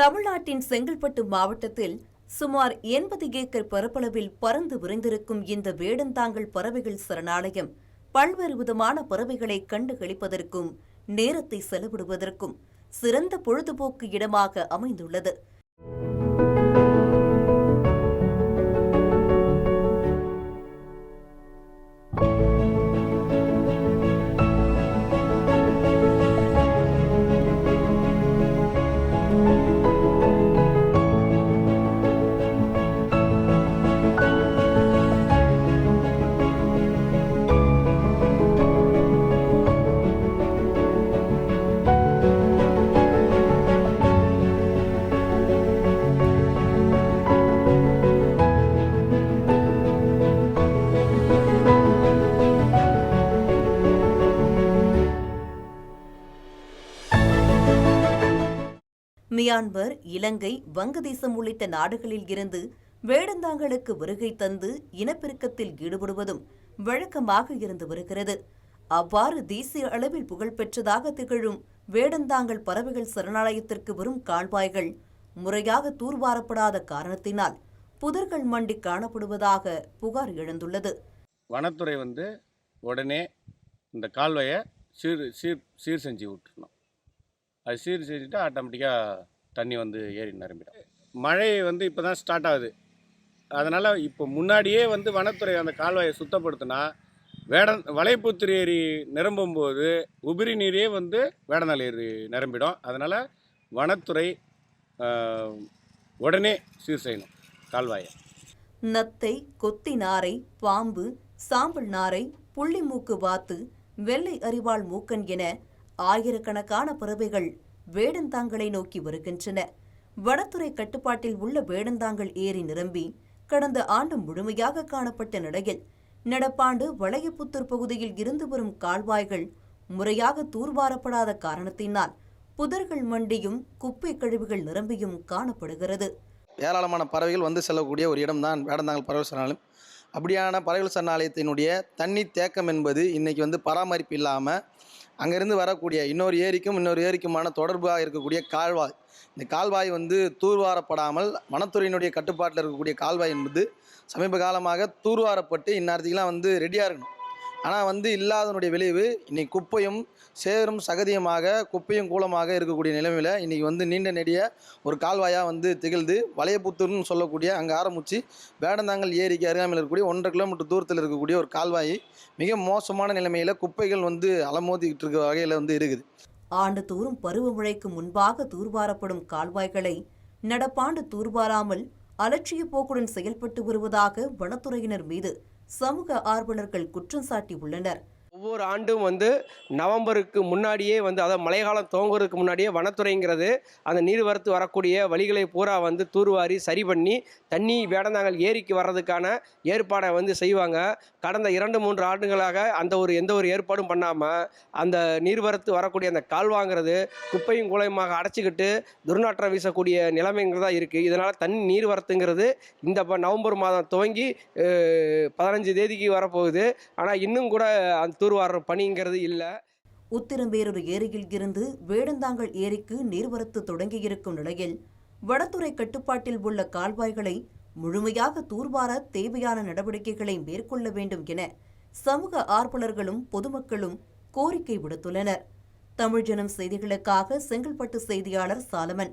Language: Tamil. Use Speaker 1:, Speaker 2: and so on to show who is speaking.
Speaker 1: தமிழ்நாட்டின் செங்கல்பட்டு மாவட்டத்தில் சுமார் எண்பது ஏக்கர் பரப்பளவில் பறந்து விரைந்திருக்கும் இந்த வேடந்தாங்கல் பறவைகள் சரணாலயம் பல்வேறு விதமான பறவைகளை கண்டுகளிப்பதற்கும் நேரத்தை செலவிடுவதற்கும் சிறந்த பொழுதுபோக்கு இடமாக அமைந்துள்ளது. மியான்மர் இலங்கை வங்கதேசம் உள்ளிட்ட நாடுகளில் இருந்து வேடந்தாங்களுக்கு வருகை தந்து இனப்பெருக்கத்தில் ஈடுபடுவதும் வழக்கமாக இருந்து வருகிறது. அவ்வாறு தேசிய அளவில் புகழ்பெற்றதாக திகழும் வேடந்தாங்கல் பறவைகள் சரணாலயத்திற்கு வரும் கால்வாய்கள் முறையாக தூர்வாரப்படாத காரணத்தினால் புதர்கள் மண்டி காணப்படுவதாக புகார் எழுந்துள்ளது.
Speaker 2: வனத்துறை வந்து உடனே இந்த கால்வாயை சீர் சீர் சீர் செஞ்சு விட்டுருணும் அது சீர் செஞ்சுட்டு ஆட்டோமேட்டிக்காக தண்ணி வந்து ஏறி நிரம்பிடும். மழை வந்து இப்போ தான் ஸ்டார்ட் ஆகுது. அதனால் இப்போ முன்னாடியே வந்து வனத்துறை அந்த கால்வாயை சுத்தப்படுத்தினா வேட வலைப்புத்திரி ஏரி நிரம்பும் போது உபிரி நீரே வந்து வேடநாள் ஏரி நிரம்பிடும். அதனால் வனத்துறை உடனே சீர் செய்யணும் கால்வாயை.
Speaker 1: நத்தை கொத்தி நாரை பாம்பு சாம்பல் நாரை புள்ளி மூக்கு வாத்து வெள்ளை அரிவாள் மூக்கன் என ஆயிரக்கணக்கான பறவைகள் வேடந்தாங்கலை நோக்கி வருகின்றன. வனத்துறை கட்டுப்பாட்டில் உள்ள வேடந்தாங்கல் ஏரி நிரம்பி கடந்த ஆண்டு முழுமையாக காணப்பட்ட நிலையில் நடப்பாண்டு வளையப்புத்தூர் பகுதியில் இருந்து வரும் கால்வாய்கள் முறையாக தூர்வாரப்படாத காரணத்தினால் புதர்கள் மண்டியும் குப்பை கழிவுகள் நிரம்பியும் காணப்படுகிறது.
Speaker 3: ஏராளமான பறவைகள் வந்து செல்லக்கூடிய ஒரு இடம்தான் வேடந்தாங்கல் பறவை சரணாலயம் அப்படியான பறவைகள் சரணாலயத்தினுடைய தண்ணி தேக்கம் என்பது இன்றைக்கி வந்து பராமரிப்பு இல்லாமல் அங்கேருந்து வரக்கூடிய இன்னொரு ஏரிக்கும் இன்னொரு ஏரிக்குமான தொடர்பாக இருக்கக்கூடிய கால்வாய். இந்த கால்வாய் வந்து தூர்வாரப்படாமல் வனத்துறையினுடைய கட்டுப்பாட்டில் இருக்கக்கூடிய கால்வாய் என்பது சமீப காலமாக தூர்வாரப்பட்டு இந்நேரத்துக்கெலாம் வந்து ரெடியாக இருக்கணும். ஆனால் வந்து இல்லாதனுடைய விளைவு இன்றைக்கி குப்பையும் சேரும் சகதியமாக குப்பையும் கூலமாக இருக்கக்கூடிய நிலைமையில் இன்றைக்கி வந்து நீண்ட நெடிய ஒரு கால்வாயாக வந்து திகழ்ந்து வளையப்புத்தூர்னு சொல்லக்கூடிய அங்கே ஆரம்பித்து வேடந்தாங்கல் ஏரிக்கு அருகாமையில் இருக்கக்கூடிய ஒன்றரை கிலோமீட்டர் தூரத்தில் இருக்கக்கூடிய ஒரு கால்வாய் மிக மோசமான நிலைமையில் குப்பைகள் வந்து அலமோதிக்கிட்டு இருக்க வகையில் வந்து இருக்குது.
Speaker 1: ஆண்டுதோறும் பருவமழைக்கு முன்பாக தூர்வாரப்படும் கால்வாய்களை நடப்பாண்டு தூர்வாராமல் அலட்சிய போக்குடன் செயல்பட்டு வருவதாக வனத்துறையினர் மீது சமூக ஆர்வலர்கள் குற்றம் சாட்டியுள்ளனர்.
Speaker 4: ஒவ்வொரு ஆண்டும் வந்து நவம்பருக்கு முன்னாடியே வந்து அதாவது மழைக்காலம் துவங்குறதுக்கு முன்னாடியே வனத்துறைங்கிறது அந்த நீர்வரத்து வரக்கூடிய வழிகளை பூரா வந்து தூர்வாரி சரி பண்ணி தண்ணி வேடந்தாங்கல் ஏரிக்கு வர்றதுக்கான ஏற்பாடை வந்து செய்வாங்க. கடந்த இரண்டு மூன்று ஆண்டுகளாக அந்த ஒரு எந்த ஒரு ஏற்பாடும் பண்ணாமல் அந்த நீர்வரத்து வரக்கூடிய அந்த கால்வாங்கிறது குப்பையும் குலையுமாக அடைச்சிக்கிட்டு துர்நாற்றம் வீசக்கூடிய நிலைமைங்கிறது தான் இருக்குது இதனால் தண்ணி நீர்வரத்துங்கிறது இந்த ப- நவம்பர் மாதம் துவங்கி பதினஞ்சு தேதிக்கு வரப்போகுது. ஆனால் இன்னும் கூட அந்த தூர்வார பணிங்கிறது இல்லை.
Speaker 1: உத்திரம்பேரூர் ஏரியில் இருந்து வேடந்தாங்கல் ஏரிக்கு நீர்வரத்து தொடங்கியிருக்கும் நிலையில் வனத்துறை கட்டுப்பாட்டில் உள்ள கால்வாய்களை முழுமையாக தூர்வார தேவையான நடவடிக்கைகளை மேற்கொள்ள வேண்டும் என சமூக ஆர்வலர்களும் பொதுமக்களும் கோரிக்கை விடுத்துள்ளனர். தமிழ்ஜனம் செய்திகளுக்காக செங்கல்பட்டு செய்தியாளர் சாலமன்.